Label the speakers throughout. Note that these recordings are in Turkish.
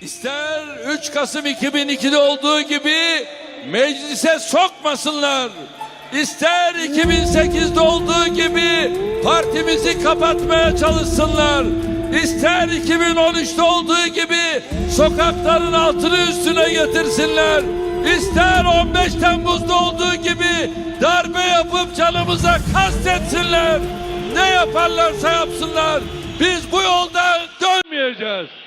Speaker 1: İster 3 Kasım 2002'de olduğu gibi meclise sokmasınlar. İster 2008'de olduğu gibi partimizi kapatmaya çalışsınlar. İster 2013'te olduğu gibi sokakların altını üstüne getirsinler. İster 15 Temmuz'da olduğu gibi darbe yapıp canımıza kastetsinler. Ne yaparlarsa yapsınlar. Biz bu yoldan dönmeyeceğiz.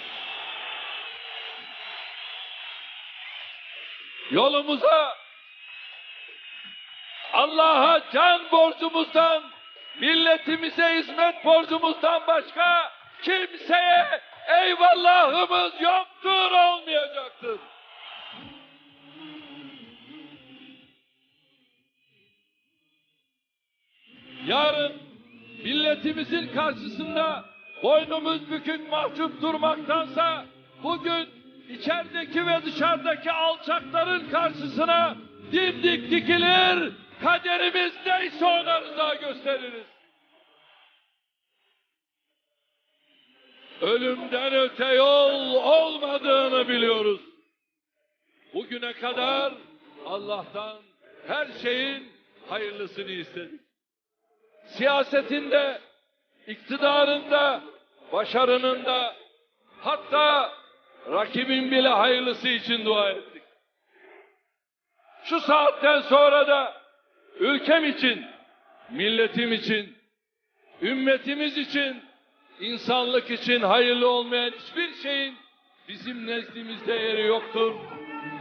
Speaker 1: Yolumuza Allah'a can borcumuzdan, milletimize hizmet borcumuzdan başka kimseye eyvallahımız yoktur, olmayacaktır. Yarın milletimizin karşısında boynumuz bükük mahcup durmaktansa bugün içerideki ve dışarıdaki alçakların karşısına dimdik dikilir, kaderimiz neyse ona rıza gösteririz. Ölümden öte yol olmadığını biliyoruz. Bugüne kadar Allah'tan her şeyin hayırlısını istedik. Siyasetinde, iktidarında, başarının da hatta rakibin bile hayırlısı için dua ettik. Şu saatten sonra da ülkem için, milletim için, ümmetimiz için, insanlık için hayırlı olmayan hiçbir şeyin bizim nezdimizde yeri yoktur,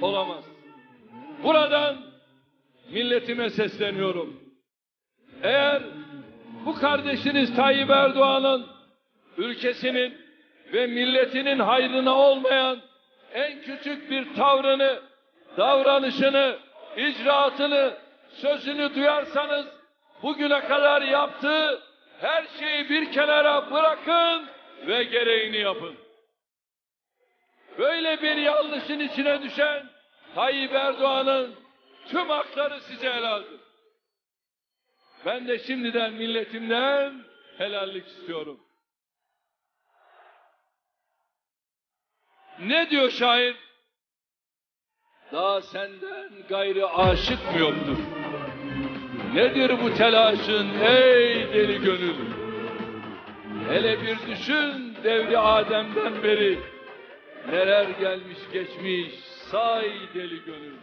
Speaker 1: olamaz. Buradan milletime sesleniyorum. Eğer bu kardeşiniz Tayyip Erdoğan'ın ülkesinin ve milletinin hayrına olmayan en küçük bir tavrını, davranışını, icraatını, sözünü duyarsanız bugüne kadar yaptığı her şeyi bir kenara bırakın ve gereğini yapın. Böyle bir yanlışın içine düşen Tayyip Erdoğan'ın tüm hakları size helaldir. Ben de şimdiden milletimden helallik istiyorum. Ne diyor şair? Daha senden gayrı aşık mı yoktur? Nedir bu telaşın ey deli gönül? Hele bir düşün devri Adem'den beri neler gelmiş geçmiş say deli gönül.